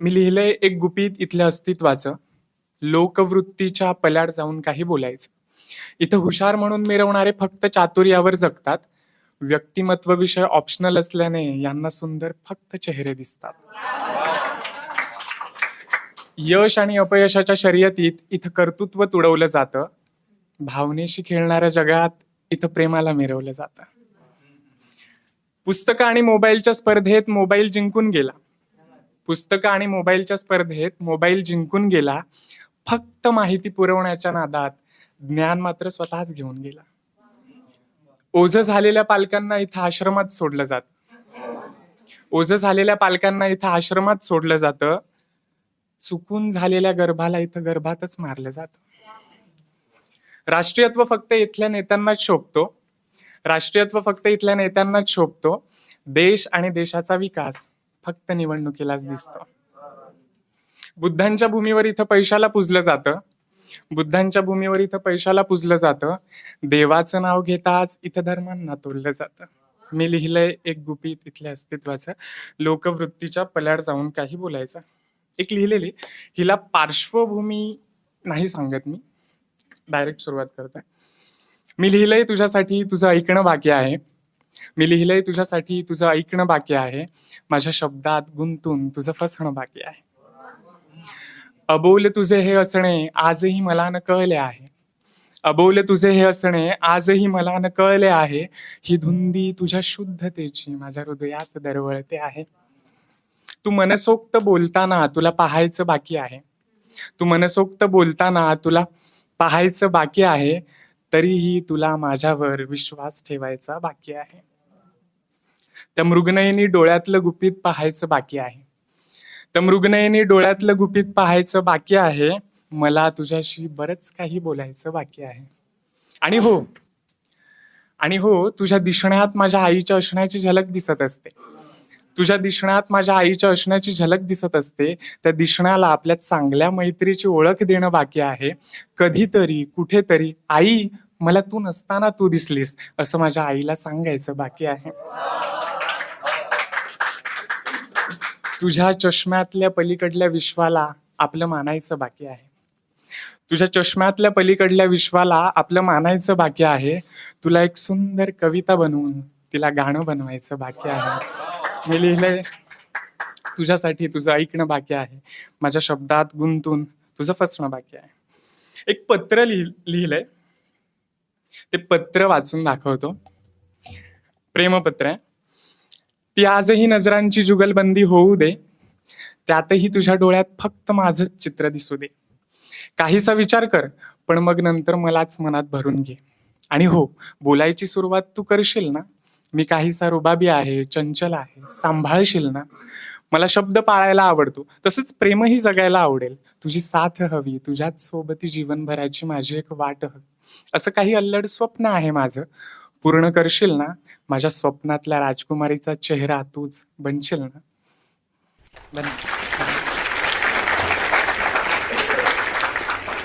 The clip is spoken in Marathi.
मी लिहिलंय एक गुपित इथल्या अस्तित्वाचं. लोकवृत्तीच्या पल्याड जाऊन काही बोलायचं. इथं हुशार म्हणून मिरवणारे फक्त चातुर्यावर जगतात. व्यक्तिमत्व विषय ऑप्शनल असल्याने यांना सुंदर फक्त चेहरे दिसतात. यश आणि अपयशाच्या शर्यतीत इथं कर्तृत्व तुडवलं जातं. भावनेशी खेळणाऱ्या जगात इथं प्रेमाला मिरवलं जातं. पुस्तकं आणि मोबाईलच्या स्पर्धेत मोबाईल जिंकून गेला. पुस्तकं आणि मोबाईलच्या स्पर्धेत मोबाईल जिंकून गेला फक्त माहिती पुरवण्याच्या नादात ज्ञान मात्र स्वतःच घेऊन गेला. ओझ झालेल्या पालकांना इथं आश्रमात सोडलं जात. ओझ झालेल्या पालकांना इथं आश्रमात सोडलं जातं. चुकून झालेल्या गर्भाला इथं गर्भातच मारलं जातं. राष्ट्रीयत्व फक्त इथल्या नेत्यांनाच शोभतो. राष्ट्रीयत्व फक्त इथल्या नेत्यांनाच शोभतो. देश आणि देशाचा विकास फक्त निवडणुकीलाच दिसतो. बुद्धांच्या भूमीवर इथं पैशाला पुजलं जातं. बुद्धांच्या भूमीवर इथं पैशाला पुजलं जातं. देवाचं नाव घेताच इथं धर्मांना तोललं जातं. मी लिहिलंय एक गुपी तिथल्या अस्तित्वाचं. लोकवृत्तीच्या पल्याड जाऊन काही बोलायचं. एक लिहिलेली हिला पार्श्वभूमी नाही सांगत मी. डायरेक्ट सुरुवात करतोय. मी लिहिलंय तुझ्यासाठी तुझं ऐकणं बाकी आहे. मी लिहिलंय तुझ्यासाठी तुझं ऐकणं बाकी आहे. माझ्या शब्दात गुंतून तुझं फसणं बाकी आहे. अबोल तुझे हे असणे आजही मला न कळले आहे. अबोल तुझे हे असणे आजही मला न कळले आहे. ही धुंदी तुझ्या शुद्धतेची माझ्या हृदयात दरवळते आहे. तू मनसोक्त बोलताना तुला पाहायचं बाकी आहे. तू मनसोक्त बोलताना तुला पाहायचं बाकी आहे. तरीही तुला माझ्यावर विश्वास ठेवायचा बाकी आहे. त्या मृगनयनी डोळ्यातलं गुपित पाहायचं बाकी आहे. त्या मृगनयनी डोळ्यातलं गुपित पाहायचं बाकी आहे. मला तुझ्याशी बरंच काही बोलायचं बाकी आहे. आणि हो आणि हो तुझ्या दिसण्यात माझ्या आईच्या असण्याची झलक दिसत असते. तुझ्या दिसण्यात माझ्या आईच्या असण्याची झलक दिसत असते. त्या दिसण्याला आपल्या चांगल्या मैत्रीची ओळख देणं बाकी आहे. कधीतरी कुठेतरी आई मला तू नसताना तू दिसलीस असं माझ्या आईला सांगायचं बाकी आहे. तुझ्या चष्म्यातल्या पलीकडल्या विश्वाला आपलं मानायचं बाकी आहे. तुझ्या चष्म्यातल्या पलीकडल्या विश्वाला आपलं मानायचं बाकी आहे. तुला एक सुंदर कविता बनवून तिला गाणं बनवायचं बाकी आहे. मी लिहिलंय तुझ्यासाठी तुझं ऐकणं बाकी आहे. माझ्या शब्दात गुंतून तुझं फसणं बाकी आहे. एक पत्र लिहि लिहिलंय. ते पत्र वाचून दाखवतो. प्रेमपत्र आहे. ती आजही नजरांची जुगलबंदी होऊ दे. त्यातही तुझ्या डोळ्यात फक्त माझंच चित्र दिसू दे. काहीसा विचार कर पण मग नंतर मलाच मनात भरून घे. आणि हो बोलायची सुरुवात तू करशील ना? मी काहीसा रुबाबी आहे चंचल आहे सांभाळशील ना? मला शब्द पाळायला आवडतो. तसंच प्रेमही जगायला आवडेल. तुझी साथ हवी तुझ्याच सोबती जीवनभराची माझी एक वाट हवी. असं काही अल्लड स्वप्न आहे माझं. पूर्ण करशील ना माझ्या स्वप्नातल्या राजकुमारीचा चेहरा तूच बनशील ना? धन्यवाद.